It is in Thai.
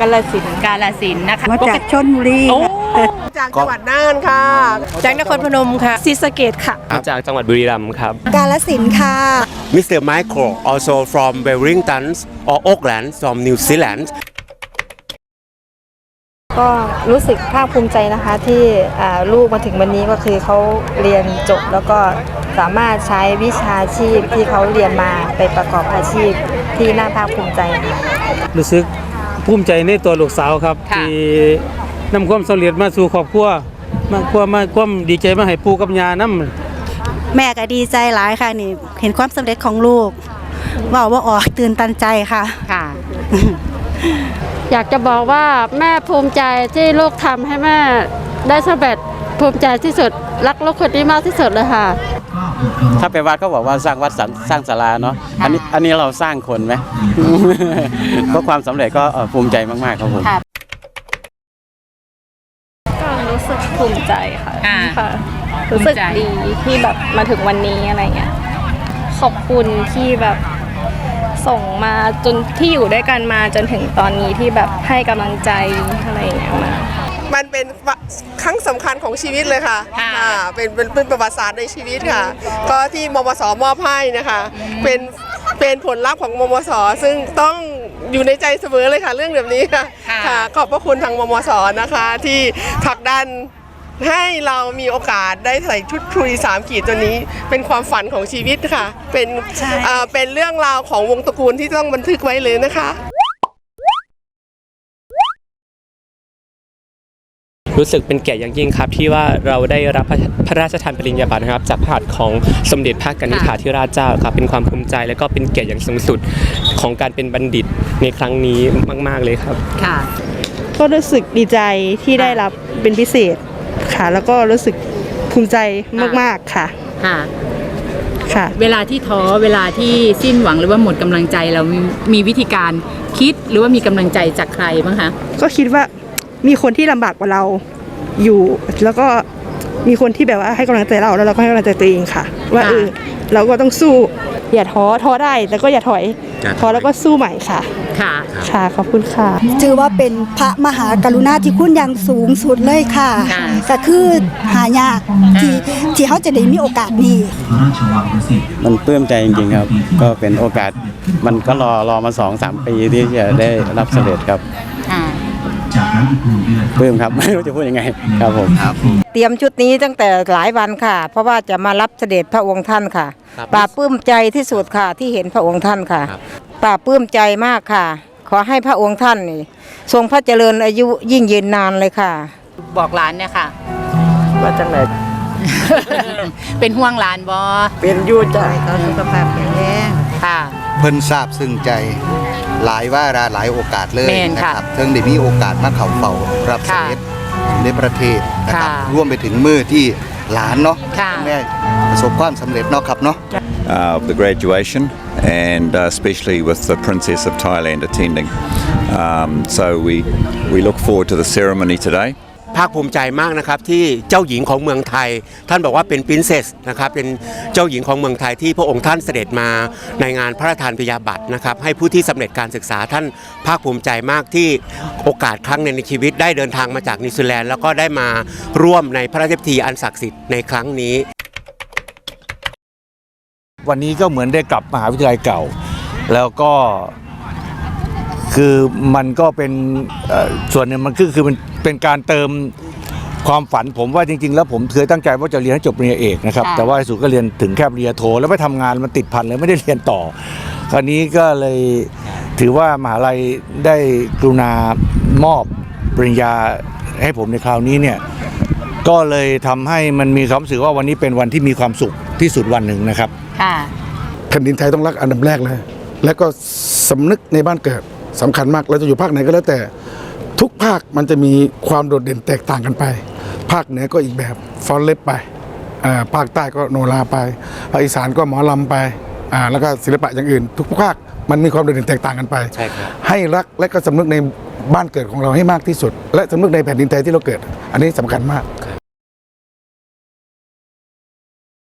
กาลสินธุ์กาลสินธุ์นะคะมาจากชนบุรีโอ้ค่ะจากจังหวัดน่านค่ะ จากนครพนมค่ะศรีสะเกดค่ะ มาจากจังหวัดบุรีรัมย์ครับ กาลสินธุ์ค่ะ Mr. Michael also from Wellington or Auckland from New Zealand ก็รู้สึกภาคภูมิใจนะคะที่อ่าลูกมาถึงวันนี้ก็คือเขาเรียนจบ แล้วก็สามารถใช้วิชาชีพที่เขาเรียนมาไปประกอบอาชีพที่น่าภาคภูมิใจค่ะ รู้สึก ภูมิใจในตัวลูกสาวครับ ค่ะ ที่นำความสำเร็จมาสู่ครอบครัวมาความมาความดีใจมาให้ปู่กับยานํแม่ก็ดีใจหลายค่ะนี่ เห็นความสำเร็จของลูกเว่าว่าออกตื่นตันใจค่ะ ค่ะ อยากจะบอกว่าแม่ภูมิใจที่ลูกทำให้แม่ได้สำเร็จภูมิใจที่สุด รักลูกคนนี้มากที่สุดเลยค่ะ ถ้าไปวัดก็บอกว่าสร้างวัดสร้างสร้างศาลาเนาะอันนี้อันนี้เราสร้างคนไหมก็ความสำเร็จก็เอ่อภูมิใจมาก ๆ ครับผมค่ะก็รู้สึกภูมิใจค่ะอ่าค่ะรู้สึกภูมิใจดีที่แบบมาถึงวันนี้อะไรเงี้ยขอบคุณที่แบบส่งมาจนที่อยู่ด้วยกันมาจนถึงตอนนี้ที่แบบให้กำลังใจอะไรเงี้ยมา มันเป็นครั้งสำคัญของชีวิตเลยค่ะค่ะอ่าเป็นเป็นเป็นประวัติศาสตร์ในชีวิตค่ะ ก็ที่มมสมอบให้นะคะ เป็นเป็นผลลัพธ์ของมมสซึ่งต้องอยู่ในใจเสมอเลยค่ะ เรื่องแบบนี้ค่ะค่ะค่ะขอบพระคุณทางมมสนะคะ ที่ผลักดันให้เรามีโอกาสได้ใส่ชุดคุยสามขีดตัวนี้ เป็นความฝันของชีวิตค่ะ เป็นเอ่อเป็นเรื่องราวของวงตระกูลที่ต้องบันทึกไว้เลยนะคะ รู้สึกเป็นเกียรติอย่างยิ่งครับ ที่ว่าเราได้รับพระพระราชทานปริญญาบัตรนะครับ จากพระหัตถ์ของสมเด็จพระกนิษฐาธิราชเจ้าครับเป็นความภูมิใจและก็เป็นเกียรติอย่างสูงสุดของการเป็นบัณฑิตในครั้งนี้มาก ๆเลยครับ ค่ะ ก็รู้สึกดีใจที่ได้รับเป็นพิเศษค่ะ แล้วก็รู้สึกภูมิใจมากๆค่ะค่ะ ค่ะ เวลาที่ท้อเวลาที่สิ้นหวังหรือว่าหมดกำลังใจเรามีมีวิธีการคิดหรือว่ามีกำลังใจจากใครบ้างคะ ก็คิดว่า มีคนที่ลำบากกว่าเราอยู่ แล้วก็มีคนที่แบบว่าให้กำลังใจเราแล้วเราก็ให้กำลังใจตัวเองค่ะ ว่าค่ะเออเราก็ต้องสู้อย่าท้อท้อได้แต่ก็อย่าถอยท้อแล้วก็สู้ใหม่ค่ะค่ะค่ะขอบคุณค่ะถือว่าเป็นพระมหากรุณาธิคุณอย่างสูงสุดเลยค่ะค่ะก็คือหายากที่ที่เขาจะได้มีโอกาสนี้มันปลื้มใจจริงๆครับ ก็เป็นโอกาสมันก็รอรอมาสองสามปีที่จะได้รับเสด็จครับค่ะ ปลื้มครับไม่รู้จะพูดยังไงครับผมเตรียมชุดนี้ตั้งแต่หลายวันค่ะ เพราะว่าจะมารับเสด็จพระองค์ท่านค่ะครับปลาปลื้มใจที่สุดค่ะที่เห็นพระองค์ท่านค่ะครับปลาปลื้มใจมากค่ะ ขอให้พระองค์ท่านนี่ทรงพระเจริญอายุยิ่งยืนนานเลยค่ะ บอกหลานเนี่ยค่ะ ว่าจังไรเป็นห่วงหลานบอเป็นยูใจเขาสุขภาพแข็งแรงค่ะเพิ่นทราบซึ้งใจ หลายว่าราหลายโอกาสเลยแม่นนะค่ะครับเพิ่งได้มีโอกาสมาเข่าเฝ้ารับเสค่ะด็จในประเทศนะครับค่ะร่วมไปถึงมือที่หลานเนาะค่ะ แม่ประสบความสำเร็จเนาะครับเนาะ uh, of the graduation, and uh, especially with the Princess of Thailand attending. Um, so we we look forward to the ceremony today. ภาคภูมิใจมากนะครับที่เจ้าหญิงของเมืองไทย ท่านบอกว่าเป็นปรินเซสนะครับเป็นเจ้าหญิงของเมืองไทยที่พระองค์ท่านเสด็จมาในงานพระราชทานปริญญาบัตรนะครับให้ผู้ที่สำเร็จการศึกษาท่านภาคภูมิใจมากที่โอกาสครั้งหนึ่งในชีวิตได้เดินทางมาจากนิวซีแลนด์แล้วก็ได้มาร่วมในพระราชพิธีอันศักดิ์สิทธิ์ในครั้งนี้ วันนี้ก็เหมือนได้กลับมหาวิทยาลัยเก่า แล้วก็คือมันก็เป็นส่วนหนึ่งมันคือคือมัน เป็นการเติมความฝันผมว่าจริงๆ แล้วผมเคยตั้งใจว่าจะเรียนให้จบปริญญาเอกนะครับค่ะแต่ว่าสุดก็เรียนถึงแค่ปริญญาโท แล้วไปทำงานมันติดพันเลยไม่ได้เรียนต่อ คราวนี้ก็เลยถือว่ามหาลัยได้กรุณามอบปริญญาให้ผมในคราวนี้เนี่ยก็เลยทำให้มันมีความรู้สึกว่าวันนี้เป็นวันที่มีความสุขที่สุดวันหนึ่งนะครับ ค่ะ แผ่นดินไทยต้องรักอันดับแรกเลย และก็สำนึกในบ้านเกิดสำคัญมากเราจะอยู่ภาคไหนก็แล้วแต่ ทุกภาคมันจะมีความโดดเด่นแตกต่างกันไป ภาคเหนือก็อีกแบบฟอนเล็บไปอ่าภาคใต้ก็โนราไปภาคอีสานก็หมอลำไปอ่าแล้วก็ศิลปะอย่างอื่น ทุกภาคมันมีความโดดเด่นแตกต่างกันไปใช่ครับให้รักและก็สำนึกในบ้านเกิดของเราให้มากที่สุด และสำนึกในแผ่นดินไทยที่เราเกิด อันนี้สำคัญมากค